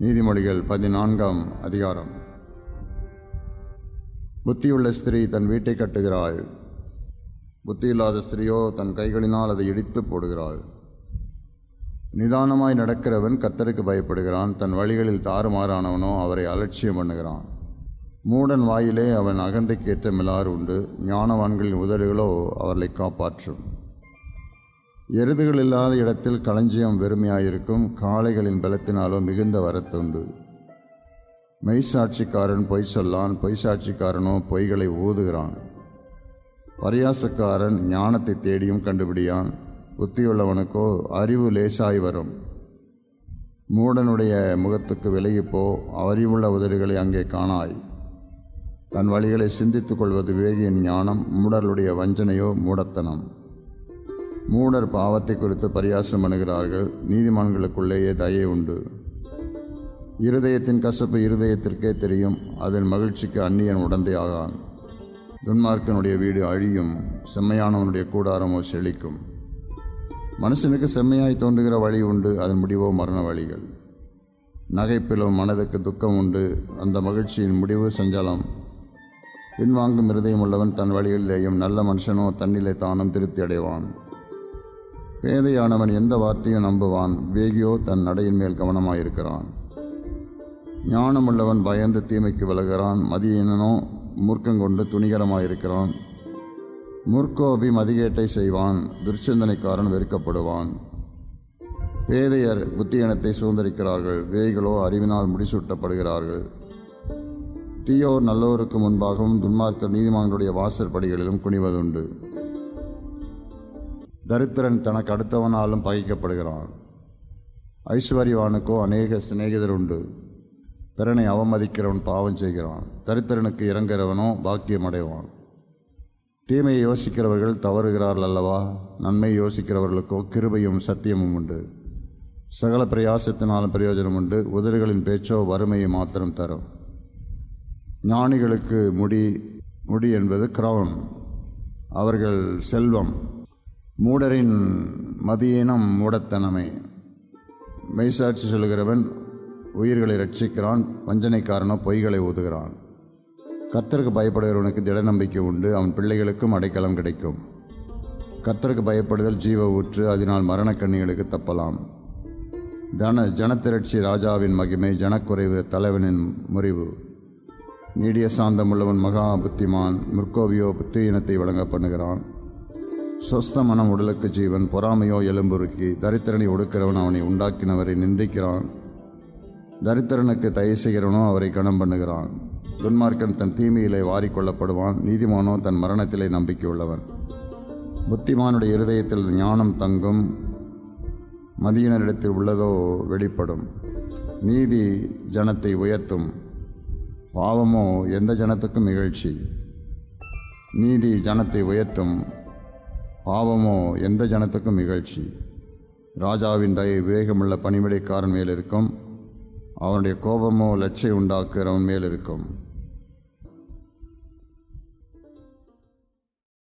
நீதிமொழிகள் பதினான்காம் அதிகாரம். புத்தியுள்ள ஸ்திரீ தன் வீட்டை கட்டுகிறாள். புத்தியில்லாத ஸ்திரீயோ தன் கைகளினால் அதை இடித்து போடுகிறாள். நிதானமாய் நடக்கிறவன் கத்தருக்கு பயப்படுகிறான். தன் வழிகளில் தாறுமாறானவனோ அவரை அலட்சியம் பண்ணுகிறான். மூடன் வாயிலே அவன் அகந்தைக்கேற்ற மிலாறு உண்டு. ஞானவான்களின் உதடுகளோ அவர்களை காப்பாற்றும். எருதுகள் இல்லாத இடத்தில் களஞ்சியம் வெறுமையாயிருக்கும். காளைகளின் பலத்தினாலோ மிகுந்த வரத்துண்டு. மெய்சாட்சிக்காரன் பொய் சொல்லான் பொய்சாட்சிக்காரனோ பொய்களை ஊதுகிறான். பரியாசக்காரன் ஞானத்தை தேடியும் கண்டுபிடியான். புத்தியுள்ளவனுக்கோ அறிவு லேசாய் வரும். மூடனுடைய முகத்துக்கு விலகிப்போ அறிவுள்ள உதடுகளை அங்கே காணாய். தன் வழிகளை சிந்தித்துக் கொள்வது விவேகியின் ஞானம் மூடருடைய வஞ்சனையோ மூடத்தனம். மூடர் பாவத்தை குறித்து பரியாசம் அணுகிறார்கள் நீதிமான்களுக்குள்ளேயே தயை உண்டு. இருதயத்தின் கசப்பு இருதயத்திற்கே தெரியும். அதன் மகிழ்ச்சிக்கு அந்நியன் உடந்தை ஆகான் துன்மார்க்கனுடைய வீடு அழியும். செம்மையானவனுடைய கூடாரமோ செழிக்கும். மனுஷனுக்கு செம்மையாய் தோன்றுகிற வழி உண்டு. அதன் முடிவோ மரண வழிகள். நகைப்பிலும் மனதுக்கு துக்கம் உண்டு. அந்த மகிழ்ச்சியின் முடிவு சஞ்சலம். பின்வாங்கும் இருதயம் உள்ளவன் தன் வழிகளிலேயும் நல்ல மனுஷனோ தன்னிலை தானும் திருப்தி அடைவான் பேதையானவன் எந்த வார்த்தையும் நம்புவான்? வேகியோ தன் நடையின் மேல் கவனமாயிருக்கிறான். ஞானமுள்ளவன் பயந்து தீமைக்கு விலகிறான் மதியினனோ மூர்க்கங்கொண்டு துணிகரமாயிருக்கிறான். முற்கோபி மதிகேட்டை செய்வான். துர்ச்சிந்தனைக்காரன் வெறுக்கப்படுவான். பேதையர் புத்தியனத்தை சுதந்திரிக்கிறார்கள். வேய்களோ அறிவினால் முடிசூட்டப்படுகிறார்கள். தீயோர் நல்லோருக்கு முன்பாகவும் துன்மார்க்கர் நீதிமான்களுடைய வாசற்படிகளிலும் குனிவதுண்டு. தரித்திரன் தனக்கு அடுத்தவனாலும் பகைக்கப்படுகிறான். ஐஸ்வர்யவானுக்கோ அநேக சிநேகிதர் உண்டு. பிறனை அவமதிக்கிறவன் பாவம் செய்கிறான். தரித்திரனுக்கு இறங்குகிறவனோ பாக்கியம் அடைவான் தீமையை யோசிக்கிறவர்கள் தவறுகிறார்கள் அல்லவா? நன்மை யோசிக்கிறவர்களுக்கோ கிருபையும் சத்தியமும் உண்டு. சகல பிரயாசத்தினாலும் பிரயோஜனம் உண்டு. உதடுகளின் பேச்சோ வறுமையை மாத்திரம் தரும். ஞானிகளுக்கு முடி முடி என்பது கிரவுன் அவர்கள் செல்வம். மூடரின் மதியினம் மூடத்தனமே. மெய்சாட்சி சொல்கிறவன் உயிர்களை ரட்சிக்கிறான் வஞ்சனைக்காரனோ பொய்களை ஊதுகிறான். கர்த்தருக்கு பயப்படுகிறவனுக்கு திட நம்பிக்கை உண்டு அவன் பிள்ளைகளுக்கும் அடைக்கலம் கிடைக்கும். கர்த்தருக்கு பயப்படுதல் ஜீவ ஊற்று அதனால் மரணக்கண்ணிகளுக்கு தப்பலாம். தன ஜனத்திரட்சி ராஜாவின் மகிமை ஜனக்குறைவு தலைவனின் முறிவு. நீடிய சாந்தமுள்ளவன் மகா புத்திமான் முற்கோவியோ புத்தியினத்தை வழங்க பண்ணுகிறான். சொஸ்த மனம் உடலுக்கு ஜீவன் பொறாமையோ எலும்புருக்கி தரித்திரனை ஒடுக்கிறவன் அவனை உண்டாக்கினவரை நிந்திக்கிறான். தரித்திரனுக்கு தயவு செய்கிறவனோ அவரை கணம் பண்ணுகிறான். துன்மார்க்கன் தன் தீமையிலே வாரிக்கொள்ளப்படுவான் நீதிமானோ தன் மரணத்திலே நம்பிக்கையுள்ளவன். புத்திமானுடைய இருதயத்தில் ஞானம் தங்கும் மதியினரிடத்தில் உள்ளதோ வெளிப்படும். நீதி ஜனத்தை உயர்த்தும். பாவமோ எந்த ஜனத்துக்கும் நிகழ்ச்சி. நீதி ஜனத்தை உயர்த்தும். பாவமோ எந்த ஜனத்துக்கும் நிகழ்ச்சி ராஜாவின் தயை விவேகமுள்ள பணிவிடைக்காரன் மேல் இருக்கும் அவனுடைய கோபமோ லட்சை உண்டாக்குறவன் மேல் இருக்கும்